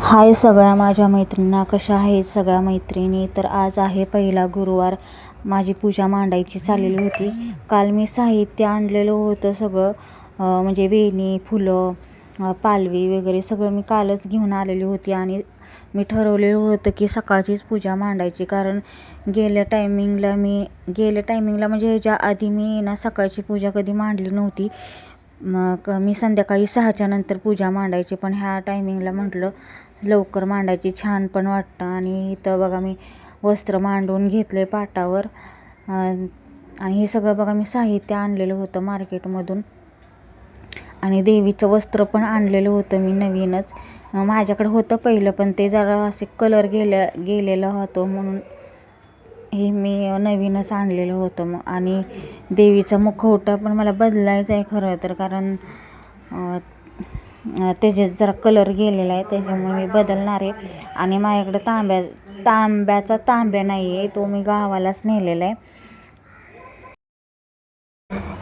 हाय सगळ्या माझ्या मैत्रिणींना कशा आहेत सगळ्या मैत्रिणी? तर आज आहे पहिला गुरुवार. माझी पूजा मांडायची चाललेली होती. काल मी साहित्य आणलेलं होतं सगळं म्हणजे वेणी फुलं पालवी वगैरे सगळं मी कालच घेऊन आलेली होती आणि मी ठरवलेलं होतं की सकाळचीच पूजा मांडायची. कारण गेल्या टायमिंगला मी गेल्या टायमिंगला म्हणजे ह्याच्या आधी मी ना सकाळची पूजा कधी मांडली नव्हती. मग मी संध्याकाळी सहाच्या नंतर पूजा मांडायची पण ह्या टायमिंगला म्हटलं लवकर मांडायची छान पण वाटतं. आणि इथं बघा मी वस्त्र मांडून घेतले पाटावर आणि हे सगळं बघा मी साहित्य आणलेलं होतं मार्केटमधून. आणि देवीचं वस्त्र पण आणलेलं होतं मी नवीनच. माझ्याकडं माझ्याकडे होतं पहिलं पण ते जरा असे कलर गेल्या गेलेलं होतं म्हणून हे मी नवीनच आणलेलं होतं मग. आणि देवीचा मुखवटा पण मला बदलायचा आहे खरं तर कारण त्याच्यात जरा कलर गेलेला आहे त्याच्यामुळे मी बदलणार आहे. आणि माझ्याकडं तांब्या तांब्याचा तांब्या नाही आहे तो मी गावालाच नेलेला आहे.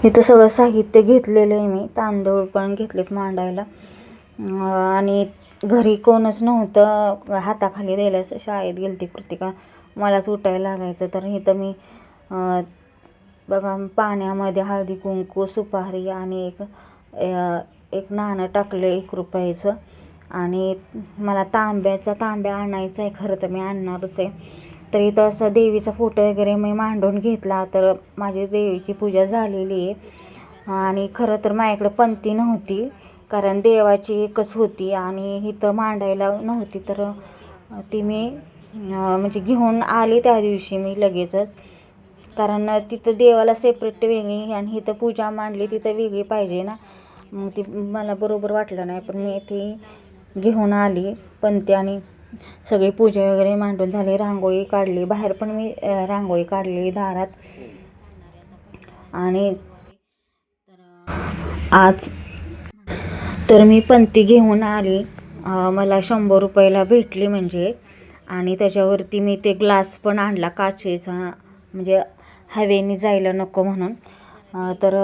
इथं सगळं साहित्य घेतलेलं आहे मी तांदूळ पण घेतलेत मांडायला. आणि घरी कोणच नव्हतं. हाताखाली द्यायला शाळेत शाळेत होती कृतिका. मलाच उठायला लागायचं. तर इथं मी बघा पाण्यामध्ये हळदी कुंकू सुपारी आणि एक एक नाणं टाकलं एक रुपयाचं. आणि मला तांब्याचा तांब्या आणायचा आहे. खरं तर मी आणणारच आहे. तर इथं असं देवीचा फोटो वगैरे मी मांडून घेतला. तर माझी देवीची पूजा झालेली आहे. आणि खरं तर माझ्याकडे पंथी नव्हती. कारण देवाची एकच होती आणि इथं मांडायला नव्हती तर ती मी म्हणजे घेऊन आले त्या दिवशी मी लगेचच. कारण तिथं देवाला सेपरेट वेगळी आणि इथं पूजा मांडली तिथं वेगळी पाहिजे ना. मग ती मला बरोबर वाटलं नाही पण मी ती घेऊन आली. पण ते आणि सगळी पूजा वगैरे मांडून झाली रांगोळी काढली. बाहेर पण मी रांगोळी काढली दारात. आणि आज तर मी पंथी घेऊन आली. मला शंभर रुपयाला भेटली म्हणजे. आणि त्याच्यावरती मी ते ग्लास पण आणला काचेचा म्हणजे हवेने जायला नको म्हणून. तर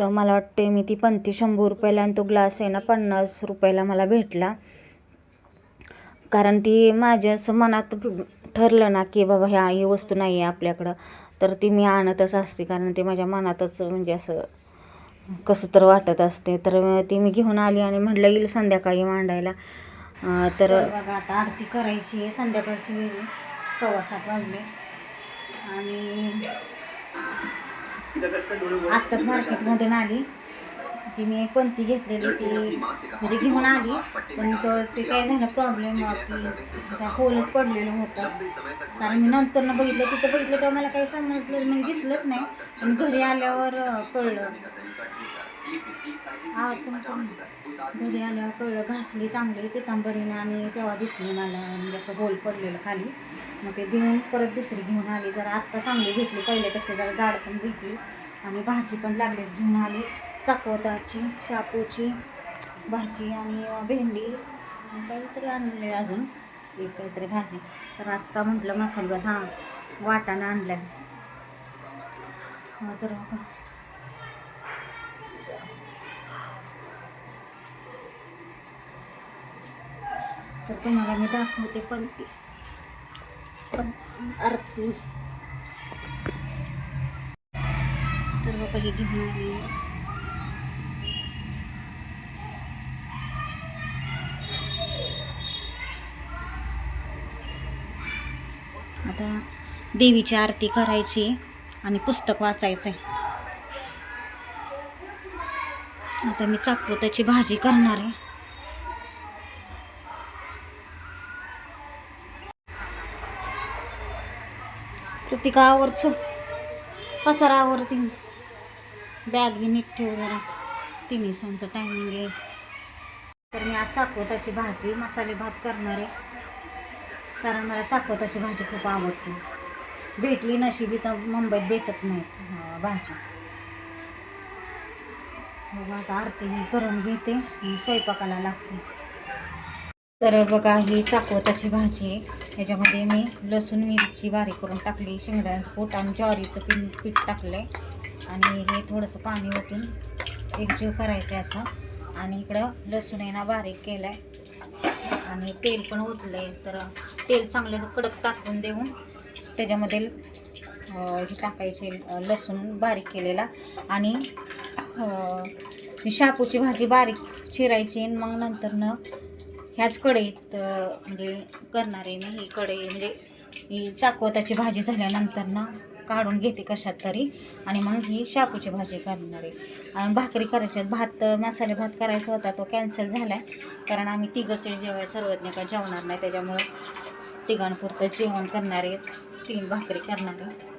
मला वाटते मी ती पंथी शंभर रुपयाला आणि तो ग्लास आहे ना पन्नास रुपयाला मला भेटला. कारण ती माझ्या असं मनात ठरलं ना की बाबा ह्या ही वस्तू नाही आहे आपल्याकडं. तर ती मी आणतच असते कारण ते माझ्या मनातच म्हणजे असं कसं तर वाटत असते. तर ती मी घेऊन आली आणि म्हटलं येईल संध्याकाळी मांडायला. तर बघा आता आरती करायची आहे. संध्याकाळची वेळ. सव्वा सात वाजले. आणि आत्ताच मार्केटमधून आली. जी मी पंथी घेतलेली ती म्हणजे घेऊन आली. पण तो ते काय झालं प्रॉब्लेम की होलच पडलेलं होतं. कारण मी नंतर न बघितलं तिथं बघितलं तेव्हा मला काही समजलं म्हणजे दिसलंच नाही. पण घरी आल्यावर कळलं. आवाज पण. घरी आल्यावर कळलं घासली चांगली पितांबरीने आणि तेव्हा दिसली मला म्हणजे असं होल पडलेलं खाली. मग ते देऊन परत दुसरी घेऊन आली. जरा आत्ता चांगली भेटली. पहिल्यापेक्षा जरा जाड पण भेटली. आणि भाजी पण लागलीच घेऊन आली. चाकवताची शापूची भाजी आणि भेंडी काहीतरी आणले अजून. एक काहीतरी भाजी. तर आत्ता म्हटलं मसाला भात हां वाटाणा आणला तर तर तुम्हाला मी दाखवते पण ती. पण आरती. तर बाबा हे घेऊन आता देवीची आरती करायची आणि पुस्तक वाचायचं आहे आता मी चाकपोताची भाजी करणार आहे. कृतिका आवरच. पसारा आवरती. बॅग बी नीट ठेव जरा. तिन्ही सांचा टायमिंग आहे. तर मी आज चाकवताची भाजी मसाले भात करणार आहे. कारण मला चाकवताची भाजी खूप आवडते. भेटली नशिबी तर मुंबईत भेटत नाहीत भाजी. मग आता आरती ही करून घेते स्वयंपाकाला लागते. तर बघा ही चाकवताची भाजी आहे. याच्यामध्ये मी लसूण मिरची बारीक करून टाकली शेंगदाण्याचं पोट आणि ज्वारीचं पीठ पीठ टाकलं आहे आणि हे थोडंसं पाणी ओतून एकजीव करायचं असं. आणि इकडं लसूण आहे ना बारीक केलं आहे आणि तेल पण ओतलं तर तेल चांगलं कडक टाकून देऊन त्याच्यामध्ये हे टाकायचे लसूण बारीक केलेला. आणि शापूची भाजी बारीक चिरायची आणि मग नंतरनं ह्याच कढईत म्हणजे करणार आहे मी ही कढई. म्हणजे ही चाकवताची भाजी झाल्यानंतरनं काढून घेते कशात तरी. आणि मग ही शापूची भाजी करणार आहे. आणि भाकरी करायची भात मसाले भात करायचा होता तो कॅन्सल झाला आहे कारण आम्ही तिघंसे जेवाय सर्वज्ञ का जेवणार नाही. त्याच्यामुळं तिघांपुरतं जेवण करणार आहे. तीन भाकरी करणार आहे.